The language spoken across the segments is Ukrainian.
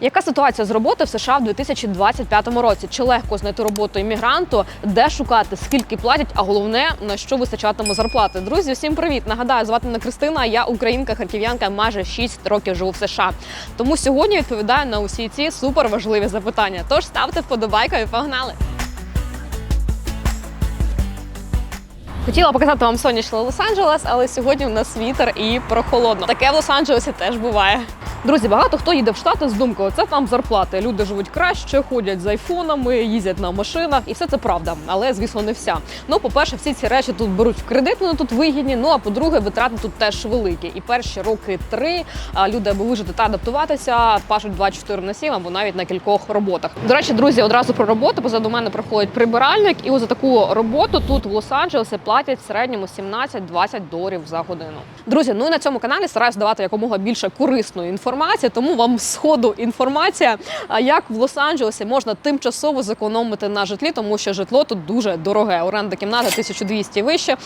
Яка ситуація з роботи в США в 2025 році? Чи легко знайти роботу іммігранту? Де шукати, скільки платять? А головне на що вистачатиме зарплати? Друзі, всім привіт! Нагадаю, звати мене Кристина. Я українка, харків'янка, майже 6 років живу в США. Тому сьогодні відповідаю на усі ці суперважливі запитання. Тож ставте вподобайку і погнали! Хотіла показати вам сонячний Лос-Анджелес, але сьогодні у нас вітер і прохолодно. Таке в Лос-Анджелесі теж буває. Друзі, багато хто їде в Штати з думкою, це там зарплати. Люди живуть краще, ходять з айфонами, їздять на машинах, і все це правда. Але звісно, не вся. Ну, по-перше, всі ці речі тут беруть в кредит, вони тут вигідні. Ну а по-друге, витрати тут теж великі. І перші роки три люди, аби вижити та адаптуватися, пашуть 24 на 7 або навіть на кількох роботах. До речі, друзі, одразу про роботу. Позаду мене проходить прибиральник, і за таку роботу тут в Лос-Анджелесі платять в середньому 17-20 доларів за годину. Друзі, ну і на цьому каналі стараюсь давати якомога більше корисної інформації, тому вам сходу інформація, як в Лос-Анджелесі можна тимчасово зекономити на житлі, тому що житло тут дуже дороге. Оренда кімнати 1200 і вище.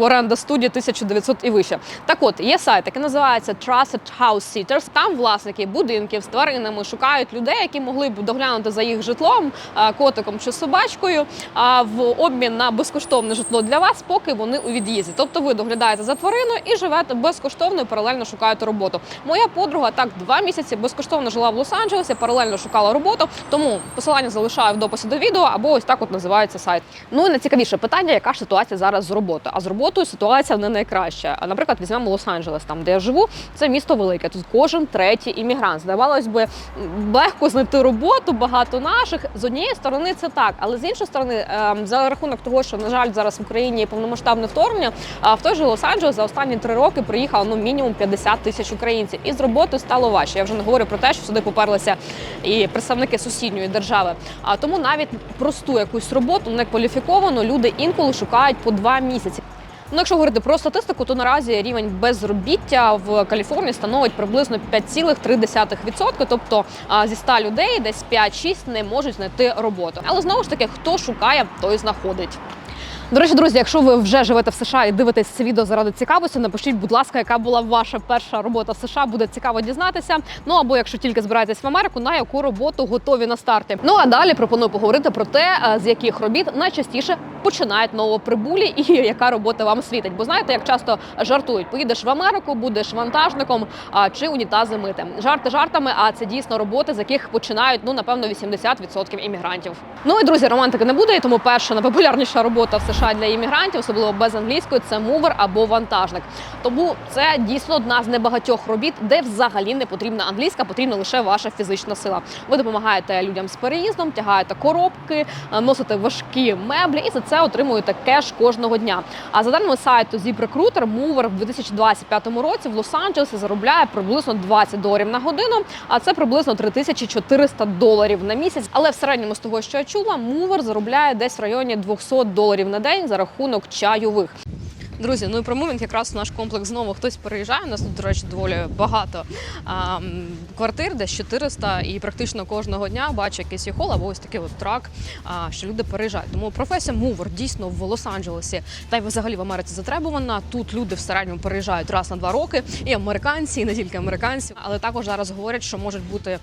Оренда студії 1900 і вище. Так от є сайт, який називається Trusted House Sitters. Там власники будинків з тваринами шукають людей, які могли б доглянути за їх житлом, котиком чи собачкою, а в обмін на безкоштовне житло для вас, поки вони у від'їзді. Тобто ви доглядаєте за твариною і живете безкоштовно і паралельно шукаєте роботу. Моя подруга так два місяці безкоштовно жила в Лос-Анджелесі, паралельно шукала роботу. Тому посилання залишаю в дописі до відео або ось так от називається сайт. Ну і найцікавіше питання, яка ж ситуація зараз з роботою. З роботою ситуація не найкраща. А, Наприклад, візьмемо Лос-Анджелес, там де я живу, це місто велике. Тут кожен третій іммігрант. Здавалось би, легко знайти роботу, багато наших. З однієї сторони це так, але з іншої сторони, ем, за рахунок того, що на жаль зараз в Україні повномасштабне вторгнення, а в той же Лос-Анджелес за останні три роки приїхало ну мінімум 50 тисяч українців, і з роботою стало важче. Я вже не говорю про те, що сюди поперлися і представники сусідньої держави. А тому навіть просту якусь роботу некваліфіковану люди інколи шукають по два місяці. Ну, якщо говорити про статистику, то наразі рівень безробіття в Каліфорнії становить приблизно 5,3%. Тобто зі 100 людей десь 5-6 не можуть знайти роботу. Але знову ж таки, хто шукає, той знаходить. До речі, друзі, якщо ви вже живете в США і дивитесь це відео заради цікавості, напишіть, будь ласка, яка була ваша перша робота в США. Буде цікаво дізнатися. Ну або якщо тільки збираєтесь в Америку, на яку роботу готові на старті. Ну а далі пропоную поговорити про те, е, з яких робіт найчастіше починають новоприбулі і яка робота вам світить. Бо знаєте, як часто жартують, поїдеш в Америку, будеш вантажником а, чи унітази мити. Жарти жартами, а це дійсно роботи, з яких починають ну напевно 80% іммігрантів. Ну і друзі, романтики не буде. Тому перша найпопулярніша робота в США для іммігрантів, особливо без англійської, це мувер або вантажник. Тому це дійсно одна з небагатьох робіт, де взагалі не потрібна англійська, потрібна лише ваша фізична сила. Ви допомагаєте людям з переїздом, тягаєте коробки, е, носите важкі меблі і за це отримуєте кеш кожного дня. А за даними сайту ZipRecruiter, мувер в 2025 році в Лос-Анджелесі заробляє приблизно 20 доларів на годину, а це приблизно 3400 доларів на місяць. Але в середньому з того, що я чула, мувер заробляє десь в районі 200 доларів на день за рахунок чайових. Друзі, ну і про мувінг якраз наш комплекс знову хтось переїжджає. У нас тут, до речі, доволі багато а, квартир, десь 400, і практично кожного дня бачу якийсь їхол або ось такий от трак, а, що люди переїжджають. Тому професія мувер дійсно в Лос-Анджелесі та й взагалі в Америці затребувана. Тут люди в середньому переїжджають раз на два роки. І американці, і не тільки американці, але також зараз говорять, що можуть бути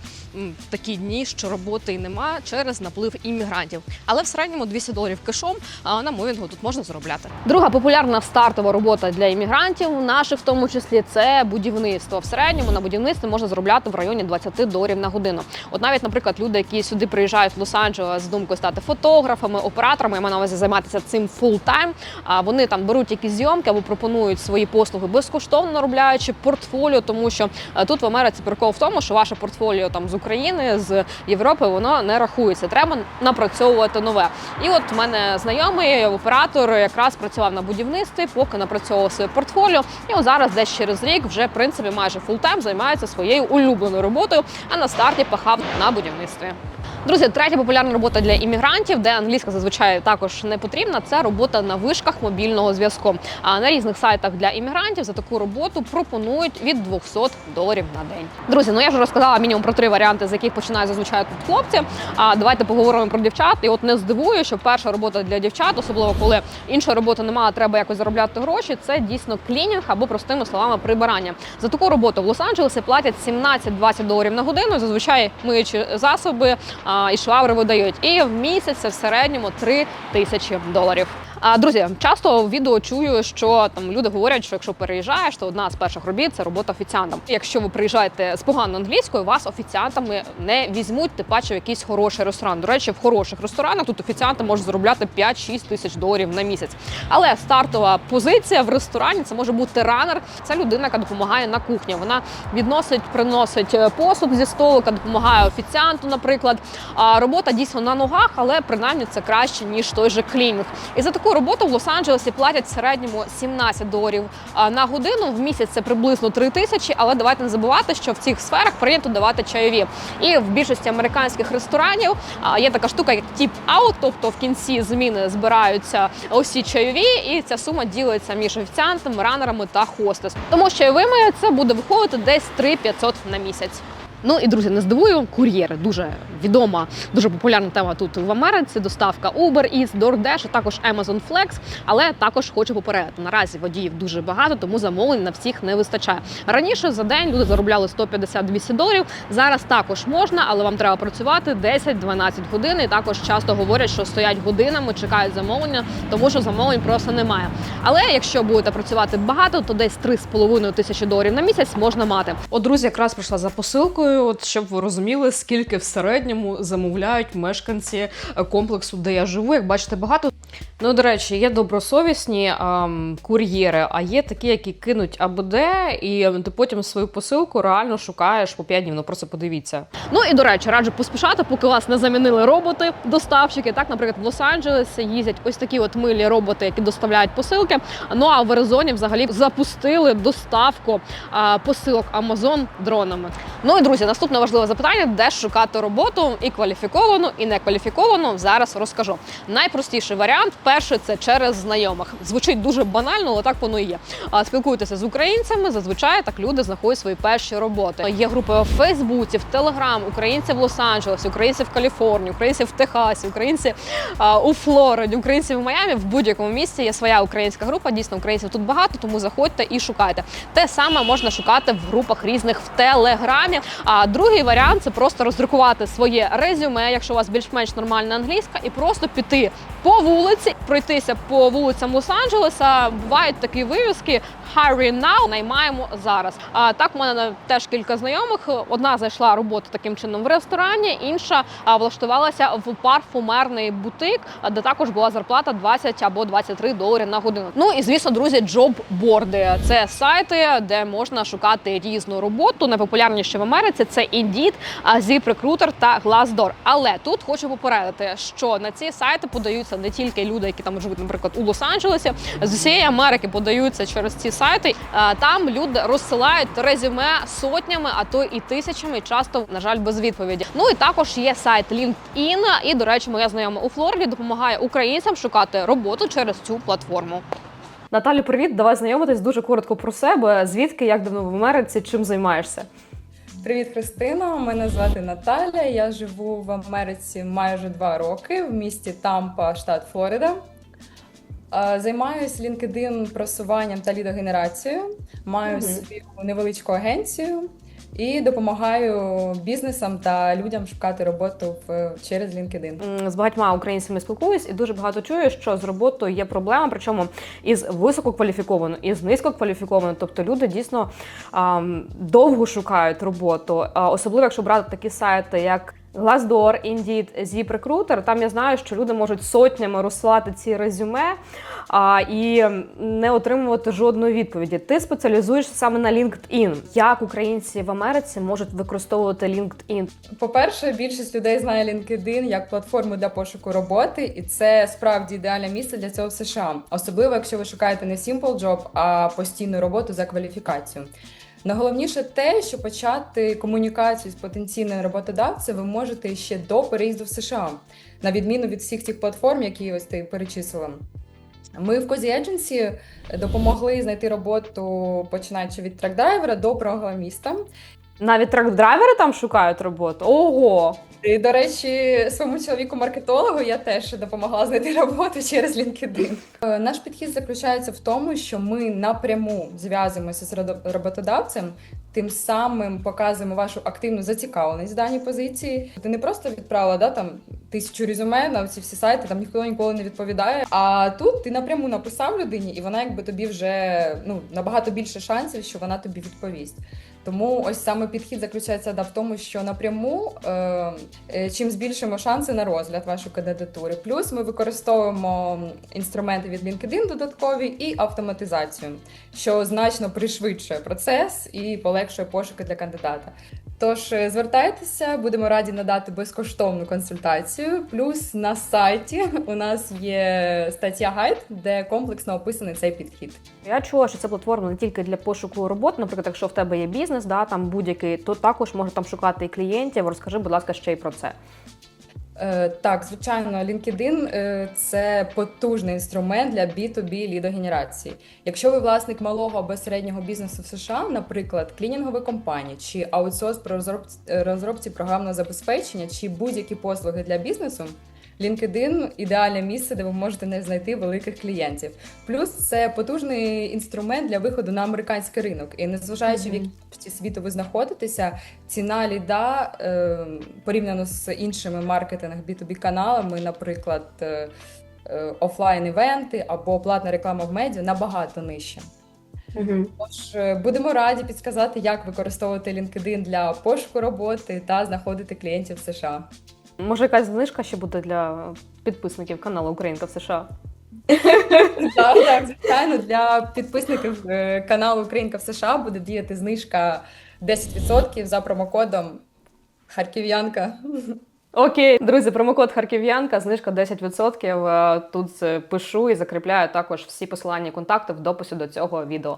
такі дні, що роботи й нема через наплив іммігрантів. Але в середньому 200 доларів кешом а на мувінгу тут можна заробляти. Друга популярна стартова робота для іммігрантів, наших в тому числі, це будівництво. В середньому на будівництві можна заробляти в районі 20 доларів на годину. От навіть, наприклад, люди, які сюди приїжджають в Лос-Анджелес з думкою стати фотографами, операторами, я маю на увазі займатися цим фул-тайм. А вони там беруть якісь зйомки або пропонують свої послуги безкоштовно наробляючи портфоліо, тому що е, тут в Америці прикол в тому, що ваше портфоліо там з України, з Європи, воно не рахується. Треба напрацьовувати нове. І от в мене знайомий оператор якраз працював на будівництві, поки напрацьовував своє портфоліо. І от зараз, десь через рік, вже в принципі майже фултайм займається своєю улюбленою роботою, а на старті пахав на будівництві. Друзі, третя популярна робота для іммігрантів, де англійська зазвичай також не потрібна. Це робота на вишках мобільного зв'язку. А на різних сайтах для іммігрантів за таку роботу пропонують від 200 доларів на день. Друзі, ну я вже розказала мінімум про три варіанти, з яких починають зазвичай тут хлопці. А давайте поговоримо про дівчат. І от не здивую, що перша робота для дівчат, особливо коли іншої роботи немає, треба якось заробляти гроші. Це дійсно клінінг або простими словами прибирання. За таку роботу в Лос-Анджелесі платять 17-20 доларів на годину. Зазвичай миючі засоби і швабри видають. І в місяць це в середньому 3 тисячі доларів. Друзі, часто в відео чую, що там люди говорять, що якщо переїжджаєш, то одна з перших робіт це робота офіціантом. Якщо ви приїжджаєте з поганою англійською, вас офіціантами не візьмуть, тим паче в якийсь хороший ресторан. До речі, в хороших ресторанах тут офіціанти можуть заробляти 5-6 тисяч доларів на місяць. Але стартова позиція в ресторані це може бути ранер. Це людина, яка допомагає на кухні. Вона відносить, приносить е, посуд зі столу, яка допомагає офіціанту, наприклад. А робота дійсно на ногах, але принаймні це краще ніж той же клінінг. І за таку роботу в Лос-Анджелесі платять в середньому 17 доларів на годину. В місяць це приблизно 3 тисячі. Але давайте не забувати, що в цих сферах прийнято давати чайові. І в більшості американських ресторанів є така штука, як тіп аут, тобто в кінці зміни збираються усі чайові, і ця сума ділиться між офіціантами, ранерами та хостес. Тому що чайовими це буде виходити десь 3 500 на місяць. Ну і друзі, не здивую, кур'єри дуже відома, дуже популярна тема тут в Америці. Доставка Uber Eats, DoorDash, а також Amazon Flex. Але також хочу попередити. Наразі водіїв дуже багато, тому замовлень на всіх не вистачає. Раніше за день люди заробляли 150-200 доларів. Зараз також можна, але вам треба працювати 10-12 годин. І також часто говорять, що стоять годинами, чекають замовлення, тому що замовлень просто немає. Але якщо будете працювати багато, то десь 3,5 тисячі доларів на місяць можна мати. От, друзі, якраз прийшла за посилкою, от щоб ви розуміли, скільки в середньому замовляють мешканці е, комплексу, де я живу. Як бачите, багато. Ну, до речі, є добросовісні ем, кур'єри, а є такі, які кинуть або де, і ем, ти потім свою посилку реально шукаєш по 5 днів. Ну просто подивіться. Ну і до речі, раджу поспішати, поки вас не замінили роботи, доставщики. Так, наприклад, в Лос-Анджелесі їздять ось такі от милі роботи, які доставляють посилки. Ну а в Аризоні взагалі запустили доставку а, посилок Amazon дронами. Ну і друзі, наступне важливе запитання: де шукати роботу і кваліфіковану, і некваліфіковану. Зараз розкажу. Найпростіший варіант перший це через знайомих. Звучить дуже банально, але так воно і є. Спілкуйтеся з українцями. Зазвичай так люди знаходять свої перші роботи. Є групи в Фейсбуці, в Телеграм, українці в Лос-Анджелесі, українці в Каліфорнії, українці в Техасі, українці у Флориді, українці в Майамі. В будь-якому місці є своя українська група. Дійсно, українців тут багато, тому заходьте і шукайте. Те саме можна шукати в групах різних в Телеграмі. А другий варіант це просто роздрукувати своє резюме, якщо у вас більш-менш нормальна англійська, і просто піти по вулиці, пройтися по вулицям Лос-Анджелеса. Бувають такі вивіски «Hiring now», наймаємо зараз. А так у мене теж кілька знайомих. Одна знайшла роботу таким чином в ресторані, інша влаштувалася в парфумерний бутик, де також була зарплата 20 або 23 долари на годину. Ну і звісно, друзі, джоб-борди. Це сайти, де можна шукати різну роботу. Найпопулярніші в Америці це Indeed, ZipRecruiter та Glassdoor. Але тут хочу попередити, що на ці сайти подаються не тільки люди, які там живуть, наприклад, у Лос-Анджелесі, з усієї Америки подаються через ці сайти. Там люди розсилають резюме сотнями, а то і тисячами, часто, на жаль, без відповіді. Ну і також є сайт LinkedIn. І, до речі, моя знайома у Флориді допомагає українцям шукати роботу через цю платформу. Наталю, привіт, давай знайомитись дуже коротко про себе. Звідки, як давно в Америці, чим займаєшся? Привіт, Христина. Мене звати Наталя. Я живу в Америці майже два роки в місті Тампа, штат Флорида. Е, Займаюсь LinkedIn просуванням та лідогенерацією. Маю угу. свою невеличку агенцію і допомагаю бізнесам та людям шукати роботу в через LinkedIn. З багатьма українцями спілкуюсь і дуже багато чую, що з роботою є проблема, причому із висококваліфікованою, і з низькокваліфікованою. Тобто люди дійсно ам, довго шукають роботу, а особливо якщо брати такі сайти, як Glassdoor, Indeed, ZipRecruiter, там я знаю, що люди можуть сотнями розсилати ці резюме а, і не отримувати жодної відповіді. Ти спеціалізуєшся саме на LinkedIn. Як українці в Америці можуть використовувати LinkedIn? По-перше, більшість людей знає LinkedIn як платформу для пошуку роботи, і це справді ідеальне місце для цього в США, особливо якщо ви шукаєте не simple job, а постійну роботу за кваліфікацію. Найголовніше те, що почати комунікацію з потенційним роботодавцем ви можете ще до переїзду в США, на відміну від всіх тих платформ, які ось ти перечислила. Ми в Козі Едженсі допомогли знайти роботу, починаючи від трак-драйвера до програміста. Навіть трак-драйвери там шукають роботу. Ого! І, до речі, своєму чоловіку маркетологу я теж допомогла знайти роботу через LinkedIn. Е, Наш підхід заключається в тому, що ми напряму зв'язуємося з робо- роботодавцем, тим самим показуємо вашу активну зацікавленість в даній позиції. Ти не просто відправила да, там тисячу резюме на ці всі сайти, там ніхто ніколи не відповідає. А тут ти напряму написав людині, і вона якби тобі вже ну набагато більше шансів, що вона тобі відповість. Тому ось саме підхід заключається да, в тому, що напряму е, е, чим збільшимо шанси на розгляд вашої кандидатури. Плюс ми використовуємо інструменти від LinkedIn додаткові і автоматизацію, що значно пришвидшує процес і полегшує пошуки для кандидата. Тож е, звертайтеся, будемо раді надати безкоштовну консультацію. Плюс на сайті у нас є стаття гайд, де комплексно описаний цей підхід. Я чула, що це платформа не тільки для пошуку роботи. Наприклад, якщо в тебе є бізнес, да, там будь-який, то також можна там шукати і клієнтів. Розкажи, будь ласка, ще й про це. Е, Так, звичайно, LinkedIn е, – це потужний інструмент для B2B лідогенерації. Якщо ви власник малого або середнього бізнесу в США, наприклад, клінінгової компанії чи аутсорс розробці, розробці програмного забезпечення чи будь-які послуги для бізнесу. LinkedIn – ідеальне місце, де ви можете не знайти великих клієнтів. Плюс це потужний інструмент для виходу на американський ринок. І незважаючи в якій світу ви знаходитеся, ціна ліда е, порівняно з іншими маркетинг B2B каналами, наприклад, е, е, офлайн-івенти або платна реклама в медіа набагато нижча. Тож е, будемо раді підсказати, як використовувати LinkedIn для пошуку роботи та знаходити клієнтів в США. Може, якась знижка ще буде для підписників каналу Українка в США. Так, так, звичайно, для підписників е, каналу Українка в США буде діяти знижка 10% за промокодом Харків'янка. Окей, друзі, промокод Харків'янка, знижка 10%. Е, Тут пишу і закріпляю також всі посилання і контакти в дописі до цього відео.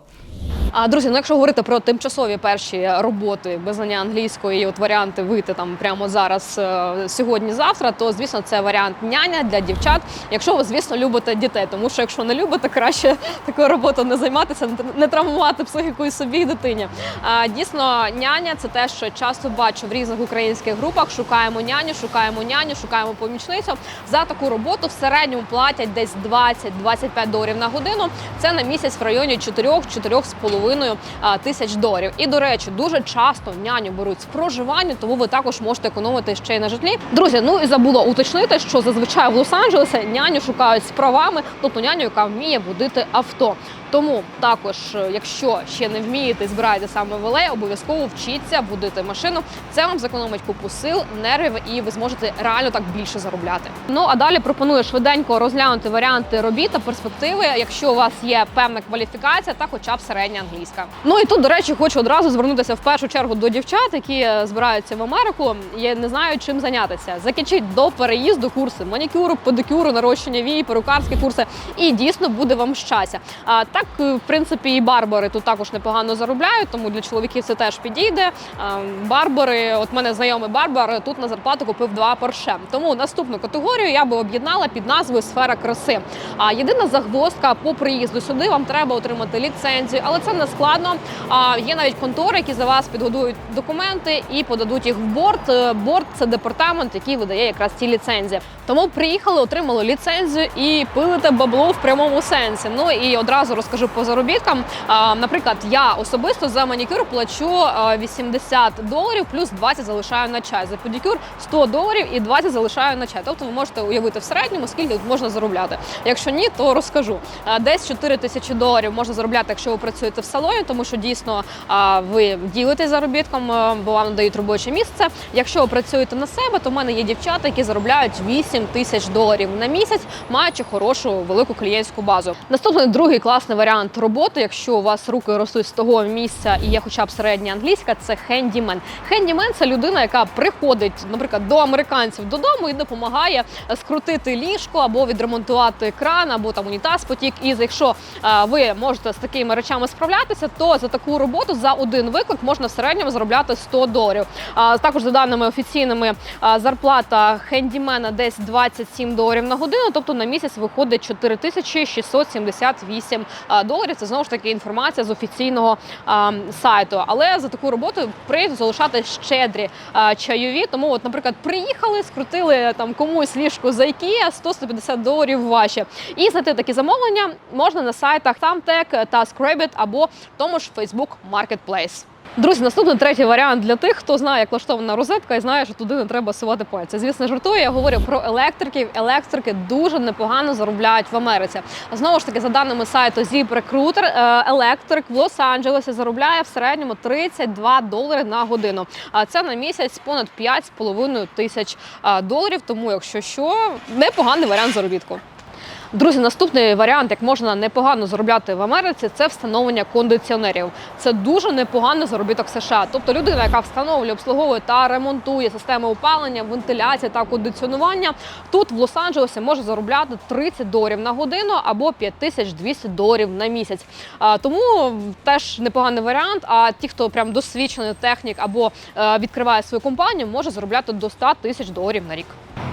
А друзі, ну якщо говорити про тимчасові перші роботи без знання англійської, і от варіанти вийти там прямо зараз е, сьогодні-завтра, то звісно це варіант няня для дівчат. Якщо ви, звісно, любите дітей, тому що якщо не любите, краще такою роботою не займатися, не травмувати психіку і собі і дитині. А дійсно, няня це те, що часто бачу в різних українських групах. Шукаємо няню, шукаємо няню, шукаємо помічницю. За таку роботу в середньому платять десь 20-25 доларів на годину. Це на місяць в районі 4-4,5 а, тисяч доларів. І до речі, дуже часто няню беруть з проживання, тому ви також можете економити ще й на житлі. Друзі, ну і забула уточнити, що зазвичай в Лос-Анджелесі няню шукають з правами, тобто няню, яка вміє водити авто. Тому також, е, якщо ще не вмієте збираєте саме велей, обов'язково вчіться водити машину. Це вам зекономить купу сил, нервів, і ви зможете реально так більше заробляти. Ну а далі пропоную швиденько розглянути варіанти робіт та перспективи, якщо у вас є певна кваліфікація та хоча б середня англійська. Ну і тут, до речі, хочу одразу звернутися в першу чергу до дівчат, які е, збираються в Америку і не знають чим зайнятися. Закінчіть до переїзду курси манікюру, педикюру, нарощення вії, перукарські курси, і дійсно буде вам щастя. А так, е, в принципі, і барбари тут також непогано заробляють, тому для чоловіків це теж підійде. Барбари, от мене знайомий барбар тут на зарплату купив два порше. Тому наступну категорію я би об'єднала під назвою сфера краси. А єдина загвоздка по приїзду сюди вам треба отримати ліцензію, але це не складно. А є навіть контори, які за вас підготують документи і подадуть їх в борт. Е, Борт це департамент, який видає якраз ці ліцензії. Тому приїхали, отримали ліцензію і пилите бабло в прямому сенсі. Ну і одразу розкажу по заробіткам. Наприклад, я особисто за манікюр плачу а, 80 доларів, плюс 20 залишаю на чай. За педикюр 100 доларів і 20 залишаю на чай. Тобто ви можете уявити в середньому, скільки тут можна заробляти. Якщо ні, то розкажу. Десь 4 тисячі доларів можна заробляти, якщо ви працюєте в салоні, тому що дійсно ви ділитесь заробітком, бо вам надають робоче місце. Якщо ви працюєте на себе, то в мене є дівчата, які заробляють 8 тисяч доларів на місяць, маючи хорошу велику клієнтську базу. Наступний другий класний варіант роботи, якщо у вас руки ростуть з того місця і є хоча б середня англійська, це хендімен. Хендімен це людина, яка приходить, наприклад, до американців додому і допомагає скрутити ліжко або відремонтувати кран, або там унітаз потік. І якщо е, ви можете з такими речами справлятися, то за таку роботу за один виклик можна в середньому заробляти 100 доларів. Також за даними офіційними зарплата хендімена десь 27 доларів на годину, тобто на місяць виходить 4678 а, доларів. Це знову ж таки інформація з офіційного сайту. Але за таку роботу прийдуть залишати щедрі чайові. Тому, от, наприклад, приїхали, скрутили там комусь ліжку за IKEA, 100-150 доларів ваші. І знайти такі замовлення можна на сайтах Thumbtack та Scrabit або в тому ж Facebook Marketplace. Друзі, наступний третій варіант для тих, хто знає, як влаштована розетка і знає, що туди не треба сувати пальці. Звісно, жартую. Я говорю про електриків. Електрики дуже непогано заробляють в Америці. Знову ж таки, за даними сайту ZipRecruiter, е, електрик в Лос-Анджелесі заробляє в середньому 32 долари на годину. А це на місяць понад 5,5 тисяч е, доларів. Тому, якщо що, непоганий варіант заробітку. Друзі, наступний варіант, як можна непогано заробляти в Америці, це встановлення кондиціонерів. Це дуже непоганий заробіток США. Тобто людина, яка встановлює, обслуговує та ремонтує системи опалення, вентиляції та кондиціонування, тут в Лос-Анджелесі може заробляти 30 доларів на годину або 5200 доларів на місяць. Тому теж непоганий варіант. А ті, хто прям досвідчений технік або е, відкриває свою компанію, може заробляти до 100 тисяч доларів на рік.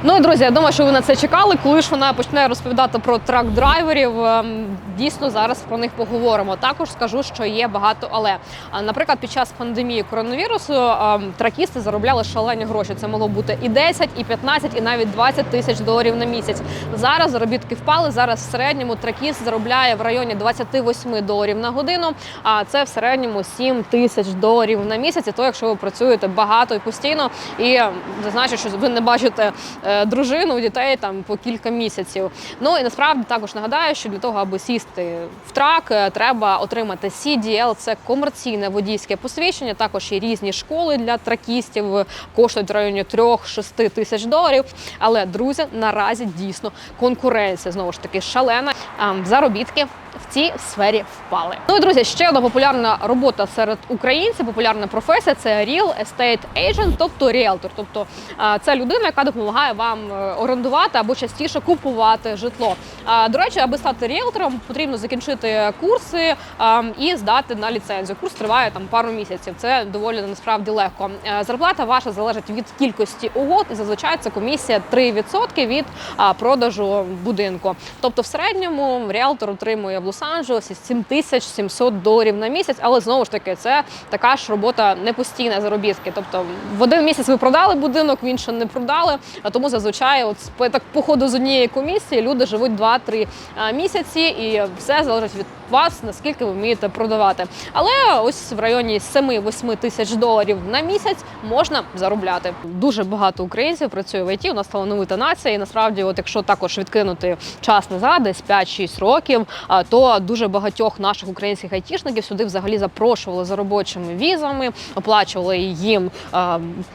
Ну і друзі, я думаю, що ви на це чекали. Коли ж вона почне розповідати про трак-драйверів, ем, дійсно зараз про них поговоримо. Також скажу, що є багато але. Наприклад, під час пандемії коронавірусу ем, тракісти заробляли шалені гроші. Це могло бути і 10, і 15, і навіть 20 тисяч доларів на місяць. Зараз заробітки впали. Зараз в середньому тракіст заробляє в районі 28 доларів на годину. А це в середньому 7 тисяч доларів на місяць. І то, якщо ви працюєте багато і постійно, і зазначу, що ви не бачите е, дружину, дітей там по кілька місяців. Ну і насправді також нагадаю, що для того, аби сісти в трак, е, треба отримати CDL, це комерційне водійське посвідчення. Також є різні школи для тракістів, коштують в районі 3-6 тисяч доларів. Але друзі, наразі дійсно конкуренція знову ж таки шалена. Заробітки в цій сфері впали. Ну і друзі, ще одна популярна робота серед українців, популярна професія це Real Estate Agent, тобто ріелтор. Тобто це людина, яка допомагає вам е, орендувати або частіше купувати житло. До речі, аби стати ріелтором, потрібно закінчити курси і здати на ліцензію. Курс триває там пару місяців. Це доволі насправді легко. Е, Зарплата ваша залежить від кількості угод, і зазвичай це комісія 3% від продажу будинку. Тобто, в середньому ріелтор отримує в Лос-Анджелесі 7700 доларів на місяць, але знову ж таки це така ж робота не постійна заробітки. Тобто в один місяць ви продали будинок, в інший не продали. А тому зазвичай, от так по ходу з однієї комісії люди живуть 2-3 місяці, і все залежить від вас, наскільки ви вмієте продавати. Але ось в районі 7-8 тисяч доларів на місяць можна заробляти. Дуже багато українців працює в ІТ, у нас талановита нація. І насправді, от якщо також відкинути час назад, десь 5-6 років, то дуже багатьох наших українських айтішників сюди взагалі запрошували за робочими візами, оплачували їм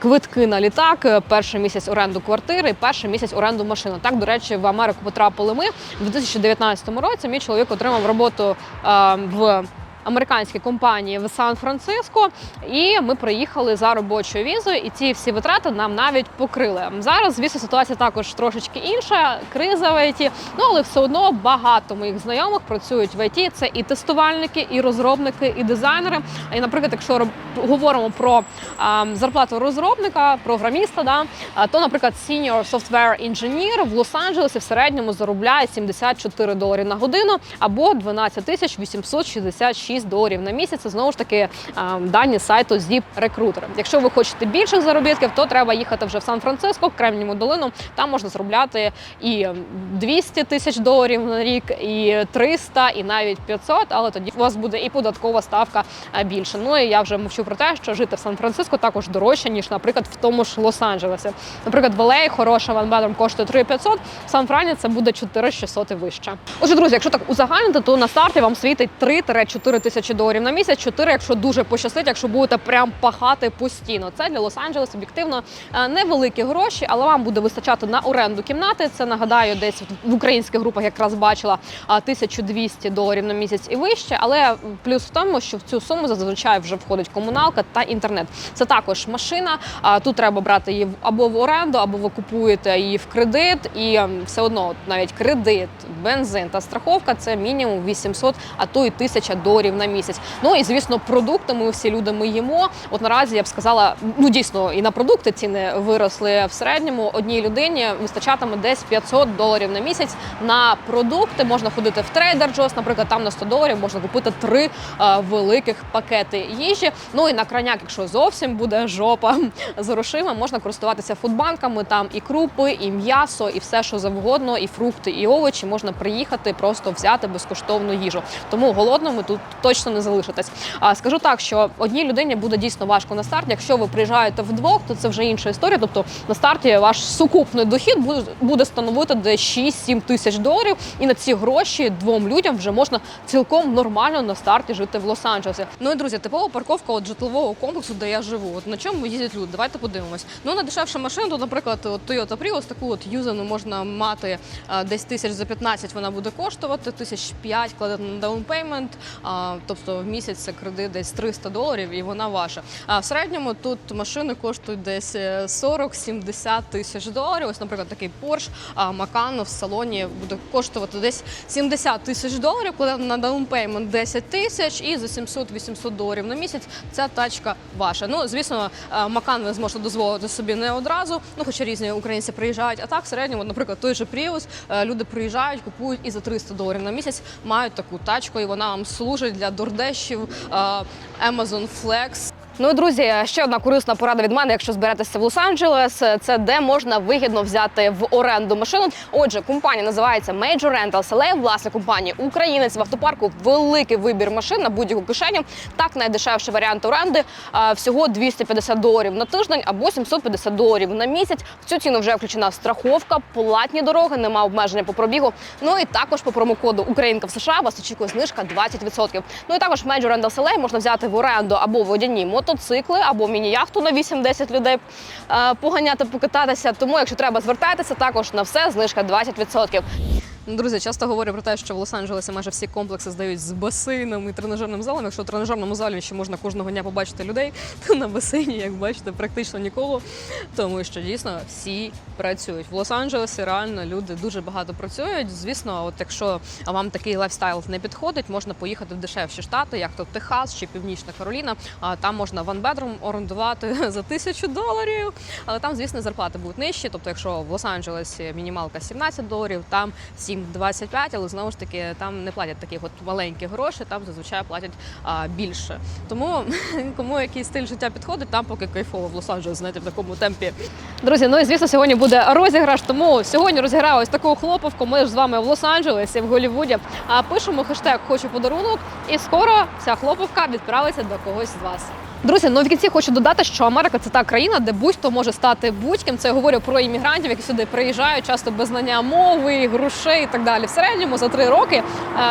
квитки на літак, перший місяць оренду квартири, перший місяць оренду машини. Так, до речі, в Америку потрапили ми в 2019 році. Мій чоловік отримав роботу в американській компанії в Сан-Франциско, і ми приїхали за робочою візою, і ці всі витрати нам навіть покрили. Зараз, звісно, ситуація також трошечки інша, криза в ІТ, ну але все одно багато моїх знайомих працюють в ІТ. Це і тестувальники, і розробники, і дизайнери. І, наприклад, якщо говоримо про а, зарплату розробника, програміста, да, то, наприклад, senior software engineer в Лос-Анджелесі в середньому заробляє 74 долари на годину або 12 тисяч 866 доларів на місяць. Це знову ж таки дані сайту ZipRecruiter. Якщо ви хочете більших заробітків, то треба їхати вже в Сан-Франциско, в Кремніву долину. Там можна заробляти і 200 тисяч доларів на рік, і 300, і навіть 500, але тоді у вас буде і податкова ставка більше. Ну і я вже мовчу про те, що жити в Сан-Франциско також дорожче, ніж, наприклад, в тому ж Лос-Анджелесі. Наприклад, в LA хороша ванбедром коштує 3500, в Сан-Франі це буде 4600 і вище. Отже, друзі, якщо так узагальнити, то на старті вам світить 3-4 тисячі доларів на місяць, 4, якщо дуже пощастить, якщо будете прям пахати постійно. Це для Лос-Анджелес об'єктивно е, невеликі гроші, але вам буде вистачати на оренду кімнати. Це нагадаю, десь в українських групах якраз бачила а, 1200 доларів на місяць і вище. Але плюс в тому, що в цю суму зазвичай вже входить комуналка та інтернет. Це також машина. Тут треба брати її або в оренду, або ви купуєте її в кредит, і все одно навіть кредит, бензин та страховка це мінімум 800, а то й 1000 доларів на місяць. Ну і звісно, продукти ми всі люди ми їмо. От наразі я б сказала, ну дійсно і на продукти ціни виросли в середньому. Одній людині вистачатиме десь 500 доларів на місяць на продукти. Можна ходити в Trader Joe's, наприклад, там на 100 доларів можна купити три е, великих пакети їжі. Ну і на краняк, якщо зовсім буде жопа з грошима, можна користуватися фудбанками. Там і крупи, і м'ясо, і все, що завгодно, і фрукти, і овочі можна приїхати, просто взяти безкоштовну їжу. Тому голодними тут точно не залишитесь. А скажу так, що одній людині буде дійсно важко на старті. Якщо ви приїжджаєте вдвох, то це вже інша історія. Тобто на старті ваш сукупний дохід буде, становити десь 6-7 тисяч доларів, і на ці гроші двом людям вже можна цілком нормально на старті жити в Лос-Анджелесі. Ну і друзі, типова парковка от житлового комплексу, де я живу. От на чому їздять люди? Давайте подивимось. Ну на дешевшу машину, то, наприклад, от Toyota Prius, таку от юзану можна мати десь тисяч за 15 вона буде коштувати, тисяч 5 кладете на даунпеймент, тобто в місяць це кредит десь 300 доларів і вона ваша. А в середньому тут машини коштують десь е, 40-70 тисяч доларів. Ось, наприклад, такий Porsche Macan в салоні буде коштувати десь 70 тисяч доларів, коли на даунпеймент 10 тисяч і за 700-800 доларів на місяць ця тачка ваша. Ну, звісно, е, Макан ви зможете дозволити собі не одразу, ну хоча різні українці приїжджають. А так, в середньому, наприклад, той же Prius, е, люди приїжджають, купують і за 300 доларів на місяць мають таку тачку, і вона вам служить для дордешів, е, Amazon Flex. Ну і друзі, ще одна корисна порада від мене, якщо зберетеся в Лос-Анджелес, це де можна вигідно взяти в оренду машину. Отже, компанія називається Major Rentals, але власник компанії українець в автопарку великий вибір машин на будь-яку кишеню. Так найдешевший варіант оренди всього 250 доларів на тиждень або 750 доларів на місяць. В цю ціну вже включена страховка, платні дороги, нема обмеження по пробігу. Ну і також по промокоду Українка в США вас очікує знижка 20%. Ну і також Major Rentals LA можна взяти в оренду або водяні мотоцикли, або міні-яхту на 8-10 людей е, поганяти, покататися. Тому, якщо треба, звертайтеся також на все знижка 20%. Друзі, часто говорю про те, що в Лос-Анджелесі майже всі комплекси здають з басейном і тренажерним залом. Якщо в тренажерному залі ще можна кожного дня побачити людей, то на басейні, як бачите, практично нікого. Тому що дійсно всі працюють. В Лос-Анджелесі реально люди дуже багато працюють. Звісно, от якщо вам такий лайфстайл не підходить, можна поїхати в дешевші штати, як то Техас чи Північна Кароліна. А там можна ванбедрум орендувати за тисячу доларів. Але там, звісно, зарплати будуть нижчі. Тобто, якщо в Лос-Анджелесі мінімалка 17 доларів, там 7,25, але знову ж таки там не платять таких от маленьких грошей, там зазвичай платять а, більше. Тому кому який стиль життя підходить, там поки кайфово в Лос-Анджелесі, знаєте, в такому темпі. Друзі, ну і звісно, сьогодні буде розіграш. Тому сьогодні розіграю ось таку хлоповку. Ми ж з вами в Лос-Анджелесі, в Голлівуді. А пишемо хештег Хочу подарунок, і скоро ця хлоповка відправиться до когось з вас. Друзі, ну в кінці хочу додати, що Америка це та країна, де будь-хто може стати будь-ким. Це я говорю про іммігрантів, які сюди приїжджають, часто без знання мови, грошей і так далі. В середньому за три роки е,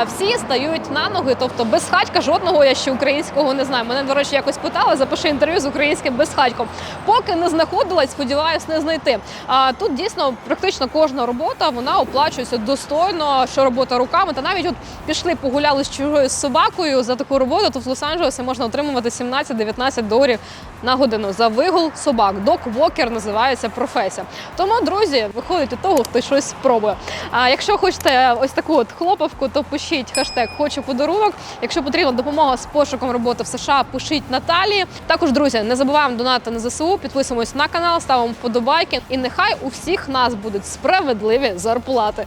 всі стають на ноги. Тобто без хатька жодного я ще українського не знаю. Мене, до речі, якось питали, запиши інтерв'ю з українським безхатьком. Поки не знаходилась, сподіваюсь, не знайти. А тут дійсно практично кожна робота вона оплачується достойно, що робота руками. Та навіть от пішли погуляли з чужою собакою за таку роботу. То в Лос-Анджелесі можна отримувати 17-19 доларів на годину за вигул собак. Док-вокер називається професія. Тому, друзі, виходить від того, хто щось спробує. А якщо хочете ось таку от хлоповку, то пишіть хештег Хочу подарунок. Якщо потрібна допомога з пошуком роботи в США, пишіть Наталії. Також, друзі, не забуваємо донати на ЗСУ, підписуємось на канал, ставимо вподобайки. І нехай у всіх нас будуть справедливі зарплати.